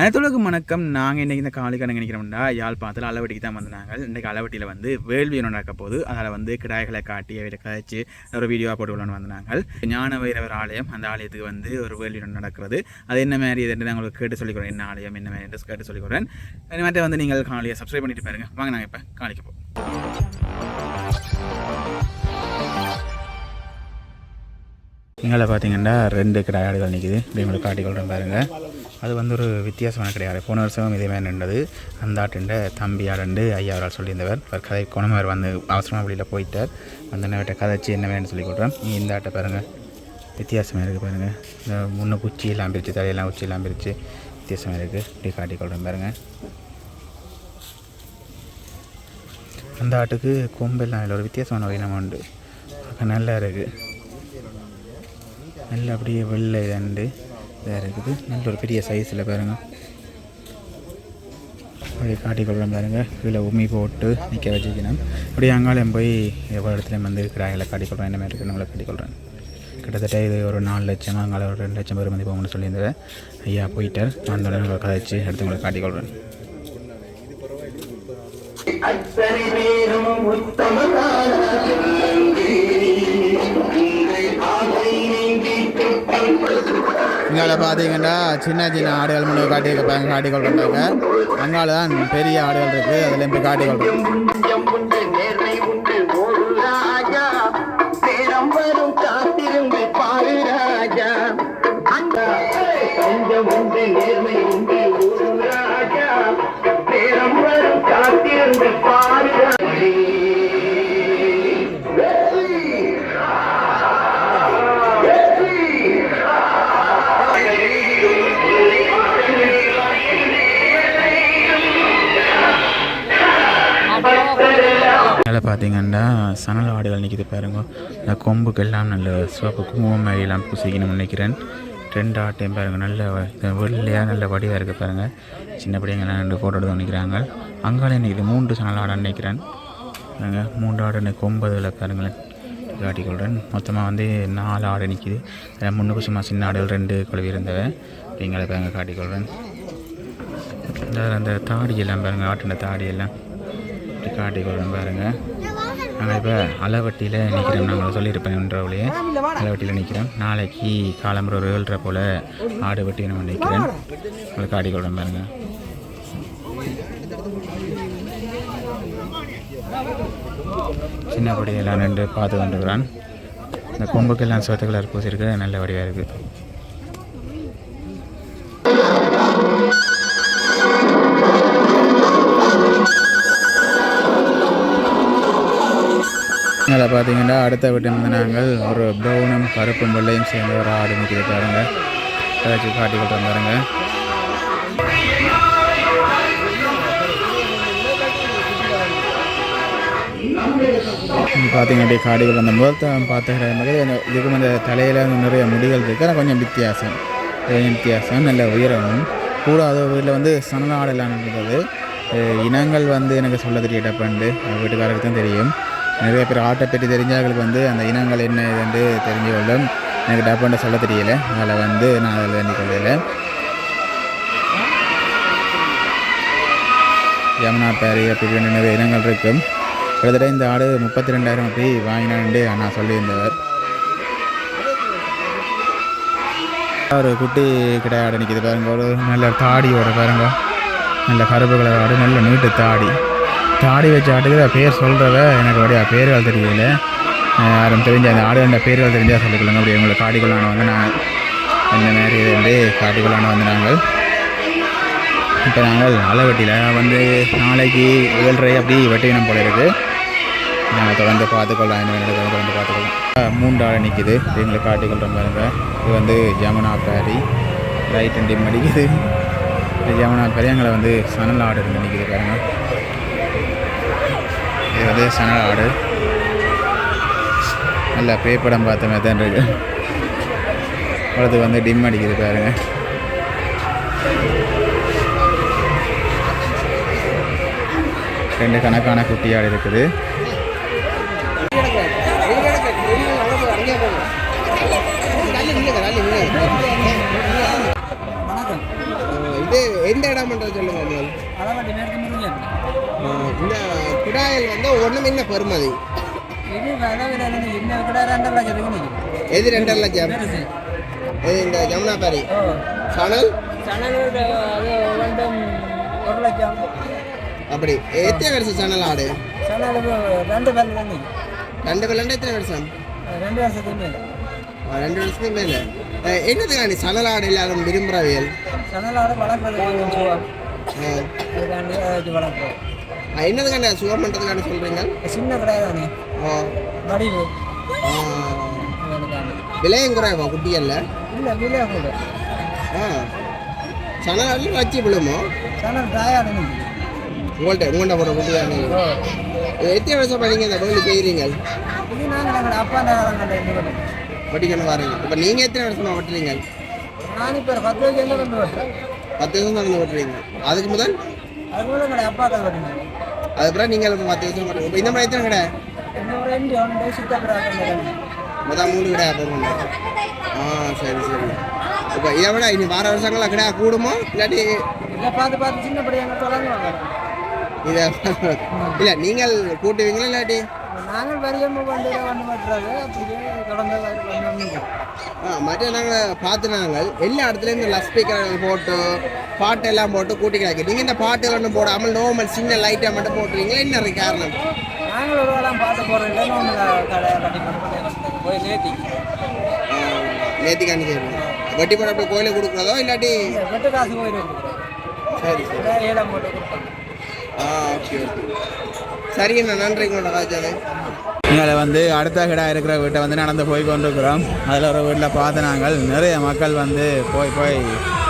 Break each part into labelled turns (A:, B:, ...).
A: அனைத்துலகம் வணக்கம். நாங்கள் இன்றைக்கி இந்த காலைக்கு நினைக்கிறோம்டா யாழ்ப்பாணத்தில் அளவட்டிக்கு தான் வந்தாங்க இன்றைக்கு அளவட்டியில் வந்து வேள்வி ஒன்று நடக்க போகுது. அதில் வந்து கிடாய்களை காட்டி அவரை கழிச்சு ஒரு வீடியோவாக போட்டு விடணும்னு வந்தாங்க ஞான வைரவர் ஆலயம் அந்த ஆலயத்துக்கு வந்து ஒரு வேள்வி ஒன்று நடக்கிறது. அது என்ன மாதிரி இது நான் உங்களுக்கு கேட்டு சொல்லிக்கிறேன் என்ன ஆலயம் என்ன மாதிரி என்று கேட்டு சொல்லிக்கிறேன் இந்த மாதிரி வந்து நீங்கள் காலையை சப்ஸ்கிரைப் பண்ணிட்டு பாருங்க. வாங்க நாங்கள் இப்போ காலைக்கு போவோம். எங்களை பார்த்தீங்கன்னா ரெண்டு கிடையாடுகள் நிற்குது இப்படி உங்களுக்கு காட்டிக்கொள்கிறேன் பாருங்கள் அது வந்து ஒரு வித்தியாசமான கிடையாது போன வருஷம் இதே மாதிரி நின்றது. அந்த ஆட்டுண்ட தம்பி ஆடண்டு ஐயா அவரால் சொல்லியிருந்தவர். அவர் கதை குணமர் வந்து அவசரமாக வெளியில் போயிட்டார். அந்த நேரத்தை கதைச்சி என்ன வேணும்னு சொல்லி கொடுறேன் நீ இந்த ஆட்டை பாருங்கள் வித்தியாசமாக இருக்குது பாருங்கள் இந்த முன்ன குச்சியெல்லாம் பிரித்து தலையெல்லாம் உச்சியெல்லாம் பிரித்து வித்தியாசமாக இருக்குது இப்படி காட்டிக்கொள்கிறேன் பாருங்கள் அந்த ஆட்டுக்கு கொம்பெல்லாம் இல்லை. ஒரு வித்தியாசமான வகையினம் உண்டு. பார்க்க நல்லா இருக்குது நல்ல அப்படியே வெள்ளை இதண்டு வேறு இருக்குது. நல்ல ஒரு பெரிய சைஸில் பாருங்கள் அப்படியே காட்டிக்கொள்கிறேன் பாருங்கள் கீழே உமி போட்டு நிற்க வச்சுக்கணும் அப்படியே அங்காலையும் போய் எவ்வளோ இடத்துலையும் வந்து கிராயில் காட்டிக்கொள்கிறேன் என்ன மாதிரி இருக்குன்னு உங்களை காட்டிக்கொள்கிறேன் கிட்டத்தட்ட இது ஒரு நாலு லட்சம் அங்கால ஒரு ரெண்டு லட்சம் பேர் மதி போகணும்னு சொல்லியிருந்தேன் ஐயா போயிட்டார். அந்த உடனே உங்களை கதைச்சு எடுத்து உங்களை காட்டிக்கொள்கிறேன்
B: அத்தனை பேரும் உத்தமதான
A: இங்கால பார்த்தீங்கன்னா சின்ன சின்ன ஆடுகள் முன்னே காட்டி காட்டிக்கொள்கிறாங்க அங்கால தான் பெரிய ஆடுகள் இருக்குது அதில் போய் காட்டி
B: புண்ணியம்
A: பார்த்தீங்கன்னா சணல் ஆடுகள் நிற்கிது பாருங்க. இந்த கொம்புக்கெல்லாம் நல்ல சிவப்பு குங்குமம் மாதிரிலாம் பூசிக்கணும்னு நினைக்கிறேன். ரெண்டு ஆட்டையும் பாருங்க நல்ல வெள்ளையாக நல்ல வடிவாக இருக்குது பாருங்கள் சின்ன பிள்ளைங்கள்லாம் ரெண்டு ஃபோட்டோ எடுத்து நிற்கிறாங்க அங்காலே நிற்கிது மூன்று சணல் ஆடான்னு நினைக்கிறேன். பாருங்க மூன்று ஆடு இன்னைக்கு கொம்பதில் பாருங்களேன். காட்டிக்கொள்கிறேன் மொத்தமாக வந்து நாலு ஆடு நிற்கிது அதில் முன்னுக்கு சும்மா சின்ன ஆடுகள் ரெண்டு கழுவி இருந்தவன் அப்படிங்கிற பாருங்க காட்டிக்கொள்கிறேன் இந்த அந்த தாடியெல்லாம் பாருங்கள் ஆட்டின தாடியெல்லாம். இப்படி காட்டிக்கொள்கிறேன் பாருங்கள் நாங்கள் இப்போ அலவட்டியில் நிற்கிறோம் நாங்கள் சொல்லியிருப்பேன்றவளையே அலவட்டியில் நிற்கிறோம் நாளைக்கு காலம்புற ஒரு ஏழ்ற போல் ஆடு வெட்டி நம்ம நிற்கிறேன் உங்களை காட்டிக்கொள்கிறேன் பாருங்க. சின்ன படியெல்லாம் நின்று பார்த்து கொண்டுக்கிறான் இந்த கொம்புக்கெல்லாம் சிவத்து கலர் நல்ல வடிவாக இருக்குது. அதில் பார்த்தீங்கன்னா அடுத்த வீட்டு நாங்கள் ஒரு ப்ரௌனும் கருப்பும் வெள்ளையும் சேர்ந்து ஒரு ஆடு நிற்கிது பாருங்க. ஏதாச்சும் காட்டி கொடுத்து பாருங்க. பார்த்தீங்க அப்படியே காடுகள் அந்த முதல் பார்த்துக்கிற மாதிரி இதுக்கும் அந்த தலையில் நிறைய முடிகள் இருக்குது ஆனால் கொஞ்சம் வித்தியாசம். வித்தியாசம் நல்ல உயரமும் கூட அது வீட்டில் வந்து சனநாடெல்லாம் இருந்தது. இனங்கள் வந்து எனக்கு சொல்ல தெரியட்டப்பண்டு. வீட்டுக்காரருக்கு தான் தெரியும். நிறைய பேர் ஆட்டை பற்றி தெரிஞ்சவர்களுக்கு வந்து அந்த இனங்கள் என்ன இதுன்னு தெரிஞ்சு கொள்ளும் எனக்கு டப்பாண்ட சொல்ல தெரியல. அதில் வந்து நான் அதில் வேண்டிக் கொள்ளல யமுனா பேரி அப்படி நிறைய இனங்கள் இருக்கும். கிட்டத்தட்ட இந்த ஆடு முப்பத்தி ரெண்டாயிரம் அப்படி வாங்கினான்ட்டு நான் சொல்லியிருந்தவர். ஒரு குட்டி கிடையாது நிற்கிது பாருங்க. ஒரு நல்ல தாடியோட பாருங்க. நல்ல கருப்பு கலர் ஆடு நல்ல நீட்டு தாடி. தாடி வச்ச ஆட்டுக்கு பேர் சொல்கிறவ எனக்கு அப்படியே பேர்கள் தெரியல யாரும் தெரிஞ்ச அந்த ஆடுகள பேர்கள் தெரிஞ்சால் சொல்லிக்கலாங்க அப்படி உங்களை காட்டிக்கொள்ளான வந்து நான் இந்த மாதிரி இது வந்து காட்டிக்குள்ளான வந்து நாங்கள். இப்போ நாங்கள் அளவெட்டியில் வந்து நாளைக்கு ஏழ்ரை அப்படி வெட்டினம் போல இருக்குது நாங்கள் தொடர்ந்து பார்த்துக்கொள்ளலாம். என்ன வேணும் தொடர்ந்து பார்த்துக்கலாம் மூன்று ஆள் நிற்கிது எங்களை காட்டிக்கொள்கிறோம் பாருங்க. இது வந்து ஜமுனா பேரி. லைட் அண்ட் டிம் அடிக்குது ஜமுனா பேரி எங்களை வந்து சனல் ஆடு நிற்கிது பாருங்கள் இது வந்து சணல் ஆடு. நல்ல பேப்படம் பார்த்த மாதிரி தான் இருக்கு. அடுத்து வந்து டிம் அடிக்குது பாருங்க. ரெண்டு கணக்கான குட்டி ஆடு இருக்குது
C: இது எந்த இடம் பண்ணுறது சொல்லுங்க முதல் இந்த குடாயல் வந்து ஒன்றும் என்ன பெருமதி. எது ரெண்டரை லட்சம்? இது இந்த ஜமுனா பாரி சணல்?
D: ஒரு லட்சம்.
C: அப்படி. எத்தனை வருஷம் சணல் ஆடு?
D: ரெண்டு நிற்கும்
C: ரெண்டு எத்தனை வருஷம்?
D: ரெண்டு வருஷத்துக்கு மேலே.
C: ரெண்டு வருஷத்துக்கு மேலே. என்னதுக்கா நீ சணல் ஆடு இல்லாத விரும்புகிறவியல்
D: சணலோட வளர்க்குறது கொஞ்சம் சுகம் அதுக்காண்டி அதை வச்சு வளர்க்குறோம்
C: என்னதுக்கான சுகம் பண்ணுறதுக்கான சொல்கிறீங்க
D: சின்ன கிடையாது தானே வடிவு.
C: விலையும் குறைவா குட்டியல்ல
D: இல்லை விலை கூட.
C: ஆ. ஆடில் வச்சு விழுமோ?
D: சணல் தாயாடு நிற்கும்
C: உங்கள்கிட்ட உங்கள்கிட்ட போட்ட குட்டியானே எத்தனை வருஷம் பண்ணீங்க இந்த கோயில் செய்கிறீங்க
D: அப்பா
C: வட்டிக்கணும் வரீங்க. இப்போ நீங்கள் எத்தனை வருஷமாக வெட்டுறீங்க
D: நான் இப்போ பத்து வயசுல கொண்டு வரேன்
C: பத்து வருஷம் நடந்து வெட்டுறீங்க அதுக்கு முதல்?
D: அது கூட எங்களுடைய அப்பா தான் வரணும்
C: அதுக்கப்புறம் நீங்கள் இப்போ பத்து வருஷம் வெட்டுறீங்க இப்போ இந்த மாதிரி எத்தனை கடை?
D: இன்னும் ரெண்டு ஒன்று சித்தப்படாத
C: மொதல் மூணு கடை போகணும் ஆ சரி சரி. இப்போ இதை விட இனி வார வருஷங்களா கடை கூடுமோ? இல்லாட்டி
D: இதை பார்த்து பார்த்து சின்ன படியாங்க தொடங்குவாங்க?
C: இதை இல்லை நீங்கள் கூட்டுவீங்களா இல்லாட்டி
D: நாங்கள் வரியமாக வந்து வந்து மாட்டுறாங்க அப்படியே
C: மற்ற நாங்கள் பார்த்து நாங்கள் எல்லா இடத்துலையும் இந்த ஸ்பீக்கர் போட்டு பாட்டு எல்லாம் போட்டு கூட்டி கிடக்கு நீங்கள் இந்த பாட்டு ஒன்றும் போடாமல் நார்மல் சின்ன லைட்டாக மட்டும் போட்டுறீங்களா? என்ன காரணம்?
D: நாங்கள் ஒரு வேலை கடை கட்டி பண்ணி போய் நேத்தி.
C: நேத்திக்காண்டி சரி வட்டி போட அப்படியே கோயிலுக்கு கொடுக்குறதோ இல்லாட்டி
D: வெட்டு காசு கொடுக்குறோம்.
C: சரி சரி.
D: ஏழாம் போட்டு கொடுப்பாங்க
C: ஆ ஓகே ஓகே சரிங்கண்ணா நன்றிங்கண்ணா ராஜாவே.
A: எங்களை வந்து அடுத்த கிடா இருக்கிற வீட்டை வந்து நடந்து போய் கொண்டிருக்கிறோம். அதில் ஒரு வீட்டில் பார்த்து நாங்கள் நிறைய மக்கள் வந்து போய் போய்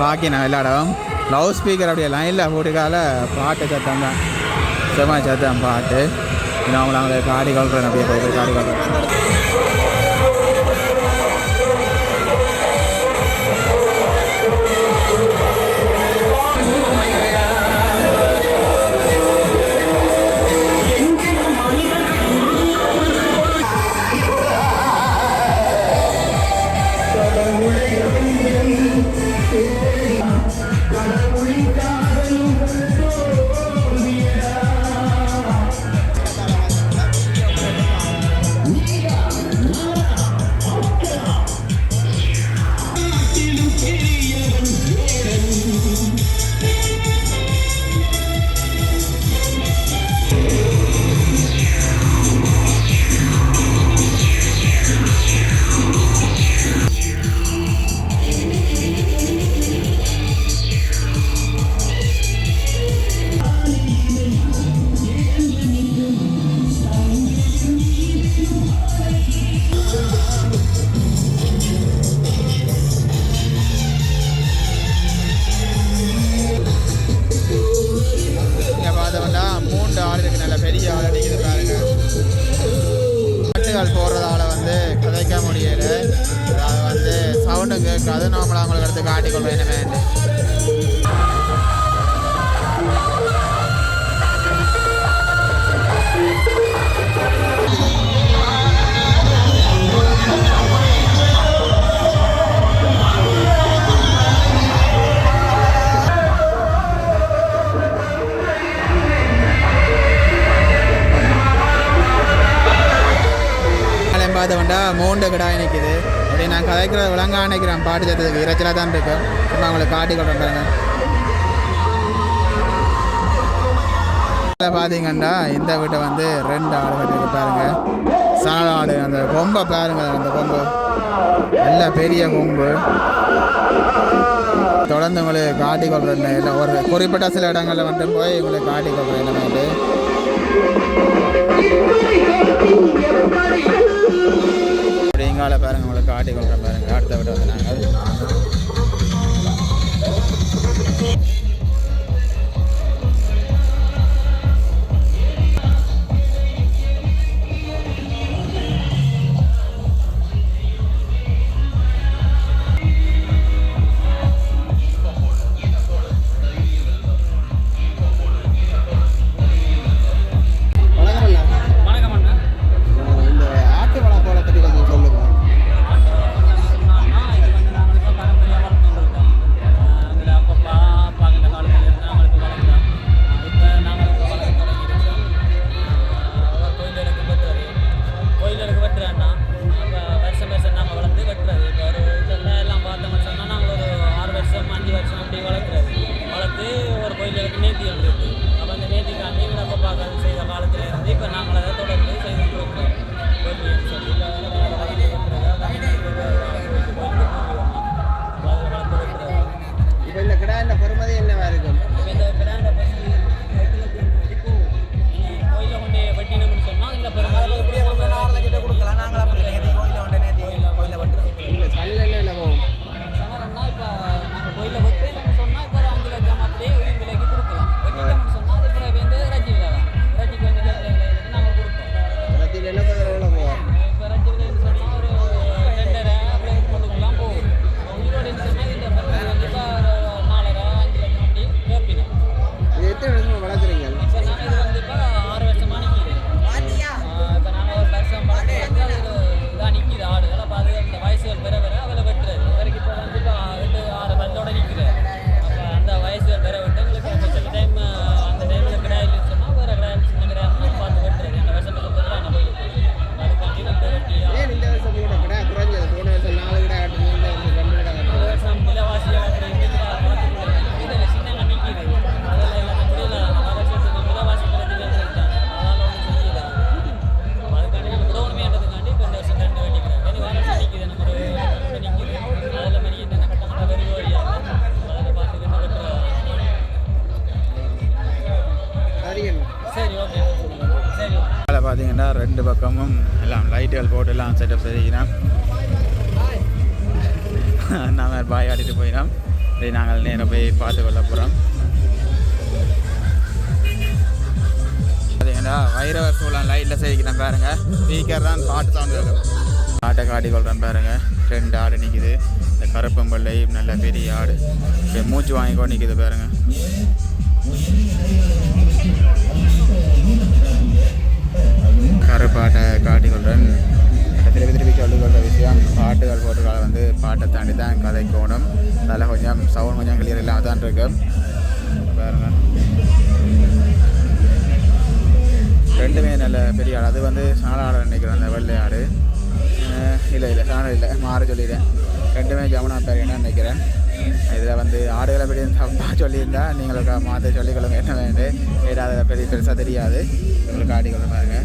A: பார்க்கினோம் எல்லா இடம் லவுட் ஸ்பீக்கர் அப்படியே லைனில் போட்டுக்கால பாட்டு சத்தம் தான். செம்ம சத்தம் பாட்டு. இன்னும் அவங்கள காடி கொள்றேன் அப்படியே போய் போய் காடி கொள்றேன் சவுண்டு நாமளாக நாமளும் அவங்களுக்கு எடுத்து காட்டிக்கொள்வோம். என்னமே நாளையும் பார்த்தோம்னா மூன்று நிற்குது கதைக்கிற விலங்கா நினைக்கிறேன் பாட்டு சத்தத்துக்கு இறைச்சலாக தான் இருக்கும் இப்போ அவங்களை காட்டி கொள்றேன் பார்த்தீங்கன்னா இந்த வீட்டை வந்து ரெண்டு ஆடு கட்டிருக்கு பாருங்க. சால ஆடு அந்த கொம்பை பாருங்க அந்த கொம்பு. நல்ல பெரிய கொம்பு. தொடர்ந்து உங்களுக்கு காட்டி கொள்றேன் இல்லை ஒரு குறிப்பிட்ட சில இடங்களில் வந்து போய் உங்களுக்கு காட்டி கொள்றேன் எல்லாமே இங்கால பாருங்கள் உங்களுக்கு காட்டி கொள்றேன் பாருங்கள் அடுத்த விட வந்து நாங்கள் பக்கமும் எல்லாம் லைட்டுகள் போட்டு எல்லாம் செட்டப் செய்யணும் நாங்கள் பாய் ஆடிட்டு போயிடும் இதை நாங்கள் நேராக போய் பார்த்து கொள்ள போகிறோம் பார்த்தீங்கன்னா வைரவர் சூழல் லைட்டில் செய்கிறேன் பாருங்க ஸ்பீக்கர் தான் பாட்டு சவுண்ட் பாட்டை காட்டி கொள்கிறேன் பாருங்க ரெண்டு ஆடு நிற்கிது இந்த கருப்பம்பள்ளை நல்ல பெரிய ஆடு மூச்சு வாங்கிக்கோ நிற்கிது பாருங்க கருப்பாட்டை காட்டி கொள்கிறேன் திருப்பி திருப்பி சொல்லிக்கொள்கிற விஷயம் பாட்டுகள் போட்டுக்கால வந்து பாட்டை தாண்டி தான் கதை கோணம் அதில் கொஞ்சம் சவுண்ட் கொஞ்சம் கிளியர் இல்லாமல் தான் இருக்கு பாருங்க ரெண்டுமே நல்ல பெரிய ஆடு. அது வந்து சாணாடு நினைக்கிறேன் அந்த வெள்ளை ஆடு. இல்லை இல்லை சாணம் இல்லை மாற சொல்லிடுறேன் ரெண்டுமே ஜமுனா பேர் என்ன நினைக்கிறேன். இதில் வந்து ஆடுகளை பற்றி சம்பா சொல்லியிருந்தா நீங்களுக்கு மாற்ற சொல்லிக்கொள்ளுங்க. என்ன வேண்டு? ஏதாவது பெரிய பெருசாக தெரியாது. உங்களுக்கு ஆடிக்கொள்ள பாருங்க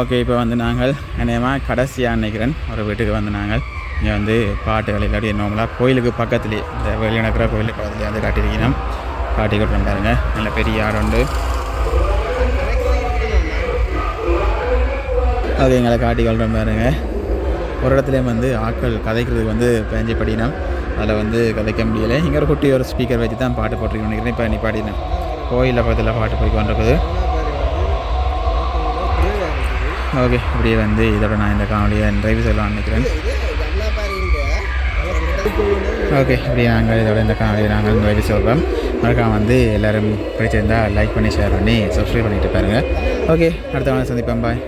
A: ஓகே இப்போ வந்து நாங்கள் அநேகமாக கடைசியாக நினைக்கிறேன். ஒரு வீட்டுக்கு வந்து நாங்கள் இங்கே வந்து பாட்டுகள் இல்லாட்டி நார்மலாக கோயிலுக்கு பக்கத்துலேயே இந்த வெளியே நடக்கிற கோயிலுக்கு பக்கத்துலேயே வந்து காட்டியிருக்கணும் காட்டி கொடுக்குறேன் பாருங்க. நல்ல பெரிய ஆடு உண்டு. அது எங்களை காட்டி கொள்கிறோம் பாருங்கள் ஒரு இடத்துலையும் வந்து ஆட்கள் கதைக்கிறதுக்கு வந்து பேஞ்சு படினோம் அதில் வந்து கதைக்க முடியலை. இங்கே ஒரு குட்டி ஒரு ஸ்பீக்கர் வச்சு தான் பாட்டு போட்டிருக்கேன் நினைக்கிறேன். இப்போ நீ பாடினேன் கோயிலில் பக்கத்தில் பாட்டு போய் ஓகே அப்படியே வந்து இதோட நான் இந்த காணொலியை நிறைவு செய்யலாம்னு நினைக்கிறேன். ஓகே அப்படியே நாங்கள் இதோட இந்த காணொலியை நாங்கள் நிறைவு சொல்கிறோம் மறக்காம வந்து எல்லோரும் பிடிச்சிருந்தா லைக் பண்ணி ஷேர் பண்ணி சப்ஸ்கிரைப் பண்ணிட்டு பாருங்கள் ஓகே அடுத்த வாரம் சந்திப்பேன் பாய்